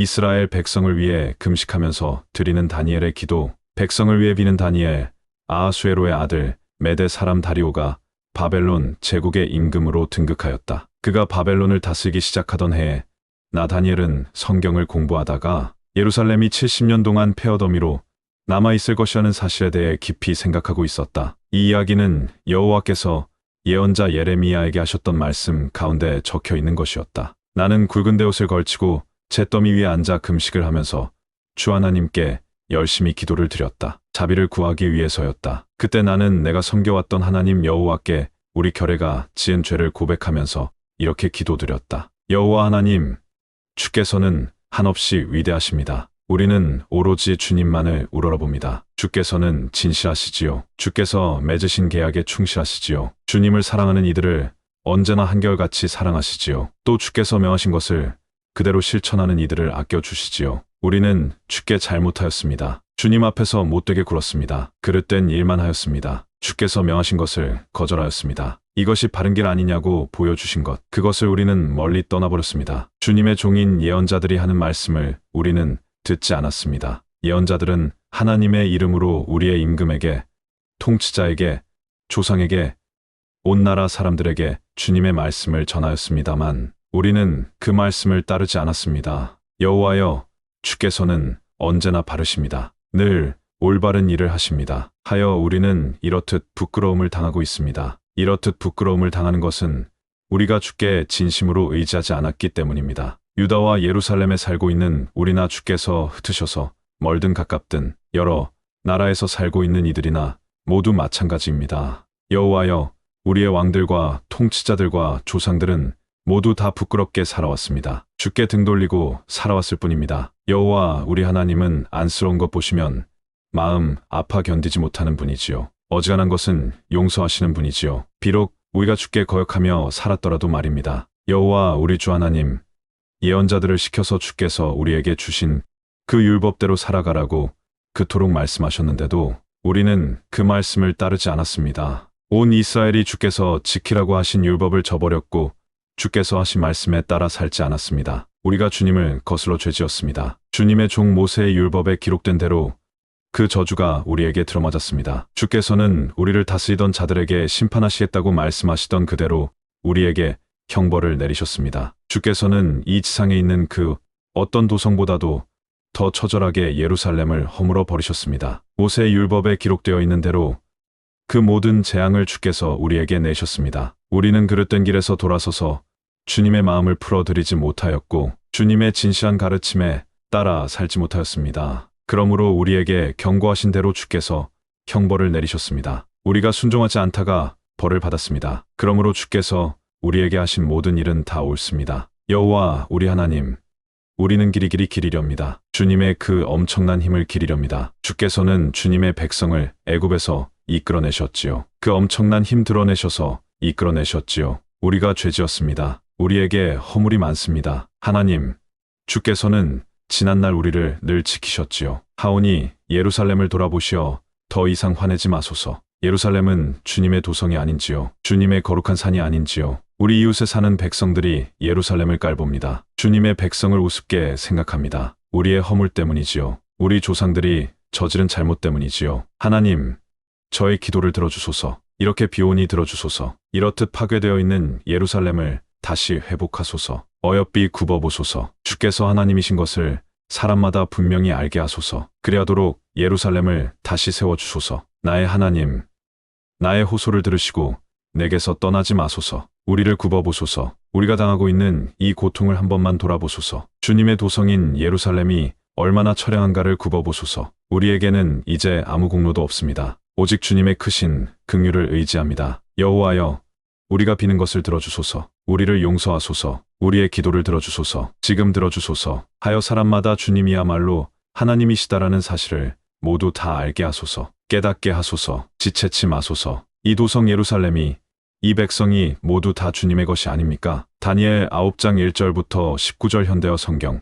이스라엘 백성을 위해 금식하면서 드리는 다니엘의 기도, 백성을 위해 비는 다니엘, 아하수에로의 아들 메대 사람 다리오가 바벨론 제국의 임금으로 등극하였다. 그가 바벨론을 다스리기 시작하던 해에 나 다니엘은 성경을 공부하다가 예루살렘이 70년 동안 폐허더미로 남아있을 것이라는 사실에 대해 깊이 생각하고 있었다. 이 이야기는 여호와께서 예언자 예레미야에게 하셨던 말씀 가운데 적혀 있는 것이었다. 나는 굵은 대옷을 걸치고 잿더미 위에 앉아 금식을 하면서 주 하나님께 열심히 기도를 드렸다. 자비를 구하기 위해서였다. 그때 나는 내가 섬겨왔던 하나님 여호와께 우리 결례가 지은 죄를 고백하면서 이렇게 기도드렸다. 여호와 하나님, 주께서는 한없이 위대하십니다. 우리는 오로지 주님만을 우러러봅니다. 주께서는 진실하시지요. 주께서 맺으신 계약에 충실하시지요. 주님을 사랑하는 이들을 언제나 한결같이 사랑하시지요. 또 주께서 명하신 것을 그대로 실천하는 이들을 아껴주시지요. 우리는 주께 잘못하였습니다. 주님 앞에서 못되게 굴었습니다. 그릇된 일만 하였습니다. 주께서 명하신 것을 거절하였습니다. 이것이 바른 길 아니냐고 보여주신 것, 그것을 우리는 멀리 떠나버렸습니다. 주님의 종인 예언자들이 하는 말씀을 우리는 듣지 않았습니다. 예언자들은 하나님의 이름으로 우리의 임금에게, 통치자에게, 조상에게, 온 나라 사람들에게 주님의 말씀을 전하였습니다만 우리는 그 말씀을 따르지 않았습니다. 여호와여, 주께서는 언제나 바르십니다. 늘 올바른 일을 하십니다. 하여 우리는 이렇듯 부끄러움을 당하고 있습니다. 이렇듯 부끄러움을 당하는 것은 우리가 주께 진심으로 의지하지 않았기 때문입니다. 유다와 예루살렘에 살고 있는 우리나 주께서 흩으셔서 멀든 가깝든 여러 나라에서 살고 있는 이들이나 모두 마찬가지입니다. 여호와여, 우리의 왕들과 통치자들과 조상들은 모두 다 부끄럽게 살아왔습니다. 주께 등 돌리고 살아왔을 뿐입니다. 여호와 우리 하나님은 안쓰러운 것 보시면 마음 아파 견디지 못하는 분이지요. 어지간한 것은 용서하시는 분이지요. 비록 우리가 주께 거역하며 살았더라도 말입니다. 여호와 우리 주 하나님, 예언자들을 시켜서 주께서 우리에게 주신 그 율법대로 살아가라고 그토록 말씀하셨는데도 우리는 그 말씀을 따르지 않았습니다. 온 이스라엘이 주께서 지키라고 하신 율법을 저버렸고 주께서 하신 말씀에 따라 살지 않았습니다. 우리가 주님을 거슬러 죄지었습니다. 주님의 종 모세의 율법에 기록된 대로 그 저주가 우리에게 들어맞았습니다. 주께서는 우리를 다스리던 자들에게 심판하시겠다고 말씀하시던 그대로 우리에게 형벌을 내리셨습니다. 주께서는 이 지상에 있는 그 어떤 도성보다도 더 처절하게 예루살렘을 허물어 버리셨습니다. 모세의 율법에 기록되어 있는 대로 그 모든 재앙을 주께서 우리에게 내셨습니다. 우리는 그릇된 길에서 돌아서서 주님의 마음을 풀어드리지 못하였고 주님의 진실한 가르침에 따라 살지 못하였습니다. 그러므로 우리에게 경고하신 대로 주께서 형벌을 내리셨습니다. 우리가 순종하지 않다가 벌을 받았습니다. 그러므로 주께서 우리에게 하신 모든 일은 다 옳습니다. 여호와 우리 하나님, 우리는 길이 길이 기리렵니다. 주님의 그 엄청난 힘을 기리렵니다. 주께서는 주님의 백성을 애굽에서 이끌어내셨지요. 그 엄청난 힘 드러내셔서 이끌어내셨지요. 우리가 죄지었습니다. 우리에게 허물이 많습니다. 하나님, 주께서는 지난날 우리를 늘 지키셨지요. 하오니 예루살렘을 돌아보시어 더 이상 화내지 마소서. 예루살렘은 주님의 도성이 아닌지요. 주님의 거룩한 산이 아닌지요. 우리 이웃에 사는 백성들이 예루살렘을 깔봅니다. 주님의 백성을 우습게 생각합니다. 우리의 허물 때문이지요. 우리 조상들이 저지른 잘못 때문이지요. 하나님, 저의 기도를 들어주소서. 이렇게 비오니 들어주소서. 이렇듯 파괴되어 있는 예루살렘을 다시 회복하소서. 어여삐 굽어보소서. 주께서 하나님이신 것을 사람마다 분명히 알게 하소서. 그리하도록 예루살렘을 다시 세워주소서. 나의 하나님, 나의 호소를 들으시고 내게서 떠나지 마소서. 우리를 굽어보소서. 우리가 당하고 있는 이 고통을 한 번만 돌아보소서. 주님의 도성인 예루살렘이 얼마나 처량한가를 굽어보소서. 우리에게는 이제 아무 공로도 없습니다. 오직 주님의 크신 긍휼을 의지합니다. 여호와여, 우리가 비는 것을 들어주소서. 우리를 용서하소서. 우리의 기도를 들어주소서. 지금 들어주소서. 하여 사람마다 주님이야말로 하나님이시다라는 사실을 모두 다 알게 하소서. 깨닫게 하소서. 지체치 마소서. 이 도성 예루살렘이 이 백성이 모두 다 주님의 것이 아닙니까? 다니엘 9장 1절부터 19절 현대어 성경